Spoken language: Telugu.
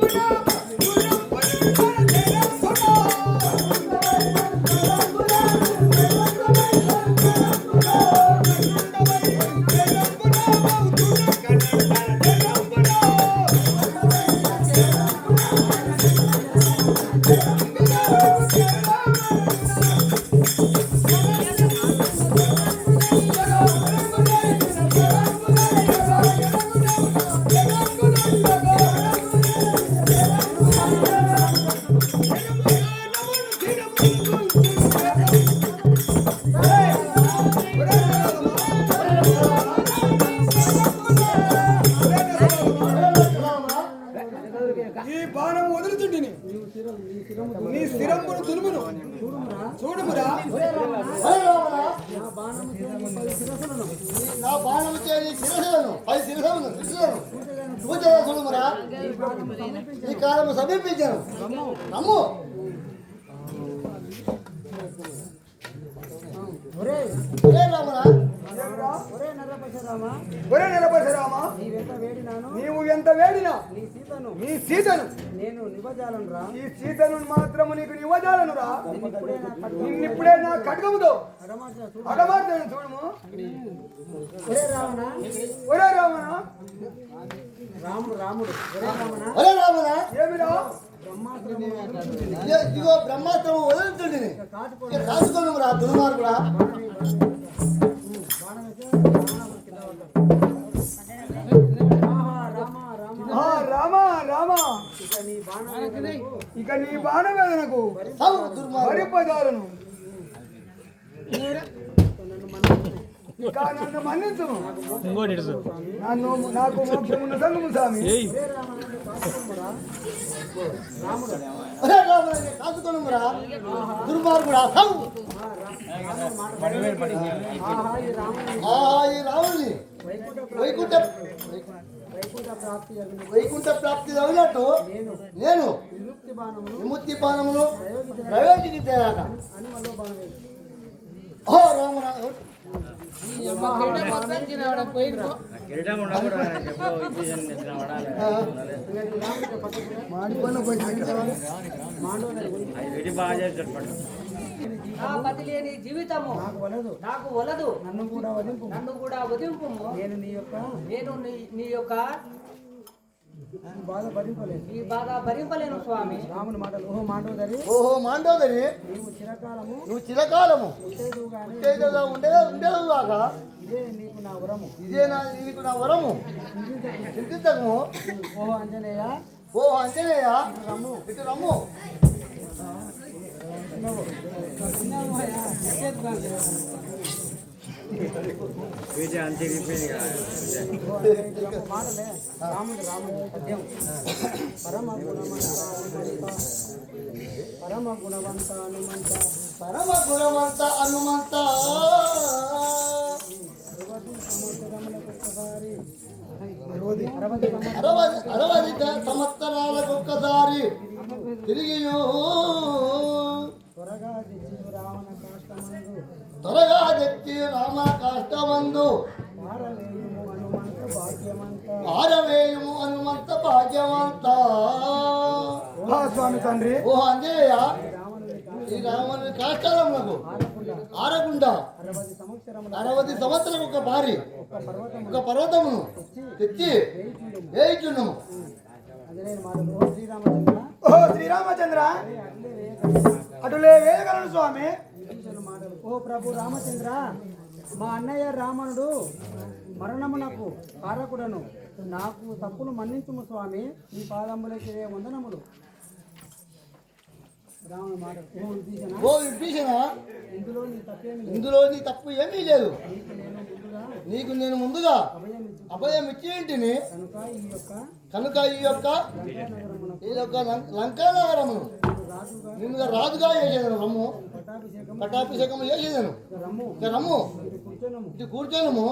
ఈ నీ స్థిరంపును తురుమును చూడుమురా నా బాణము చేరి శిరసులను పది శిరసులను శిరసులను చూచగా చూడుమురా ఈ కాలము సమీపించాను నమ్ము ఒరే రామురా ఒరే నిలబడరామా? నీవు ఎంత వేడినా? నీ సీతను. నేను నిబజాలను రా ఈ సీతను మాత్రము నీకు నివజాలను రా నిన్నిప్పుడే నా ఖడ్గముతో. అడమార్తను చూడము. ఒరే రావణ. ఒరే రామణ రాముడు రాముడు. ఒరే రావణ. ఏమిరా? ఇదిగో- బ్రహ్మాస్త్రం వదులుతుంది. ఇక కాసుకోనురా దుర్మార్గుడా. ఇక నీ బాణ ఇక నీ బాణవేదనకు సావు దుర్మార్గుడు. వరి పదాలను ఇక నన్ను నాకు మోక్షమున్న సంగము స్వామి. కాసుకోనురా దుర్మార్గుడా రాముని వైకుంఠ వైకుంఠ ప్రాప్తి అగ్ని. వైకుంఠ ప్రాప్తి తగినట్టు నేను విముక్తి బాణములు. విముక్తి పానమును ప్రయోగించాక అని మళ్ళీ బాణ వేసి ఓ రామురా నా జీవితము నాకు వలదు. నాకు వలదు. నన్ను కూడా వదింపు. నన్ను కూడా వదింపు. నేను నీ యొక్క నేను నీ- యొక్క బాధ భరింపలేదు ఈ బాధ భరింపలేను స్వామి. రాముని మాటలు. ఓహో మాండోదరి. ఓహో మాండోదరి. నీవు చిరకాలము. నువ్వు చిరకాలము. ఉండేదు గాని ఉత్తేజంగా ఉండే ఉండేది కాక ఇదే నీకు నా వరము. ఇదే నా నీకు నా వరము. చింతించకము ఓహో అంజనేయ ఓ అంజనేయ రమ్ము. ఇటు రమ్ము. మాటలే రాముడు రాముడు పద్యం పరమ పరమ గుణవంత హనుమంత పరమ గుణమంత హనుమంత అరవది సంవత్సరములకు ఒక్కసారి అరవది సంవత్సరం అరవై అరవై సంవత్సరాలకు ఒక్కసారి తిరిగి త్వరగా తెచ్చి రామ కాష్టమందు మారవేయుము హనుమంత భాగ్యమంత. ఆరవేయము హనుమంత భాగ్యవంత స్వామి తండ్రి. ఓ అంజనేయ. రావణుని ఈ ఆరకుండా అరవది సంవత్సరం ఒక భారీ పర్వతం ఒక పర్వతమును తెచ్చి వేయిచున్నాము ఓ శ్రీరామచంద్ర. అటులే వేయగలను స్వామి. ఓ ప్రభు రామచంద్ర మా అన్నయ్య రావణుడు మరణమునకు కారకుడను. నాకు తప్పులు మన్నించుము స్వామి. ఈ పాదములకి వందనములు. ఓ విభీషణ? ఇందులో నీ తప్పు ఏమీ లేదు. నీకు నేను ముందుగా అభయం ఇచ్చేంటిని కనుక ఈ యొక్క ఈ యొక్క నగరమునకు రాజుగా నిన్నుగా రాజుగా రమ్ము. పట్టాభిషేకం చేసేదాను. రమ్ము ఇక రమ్ము. ఇది కూర్చోనము.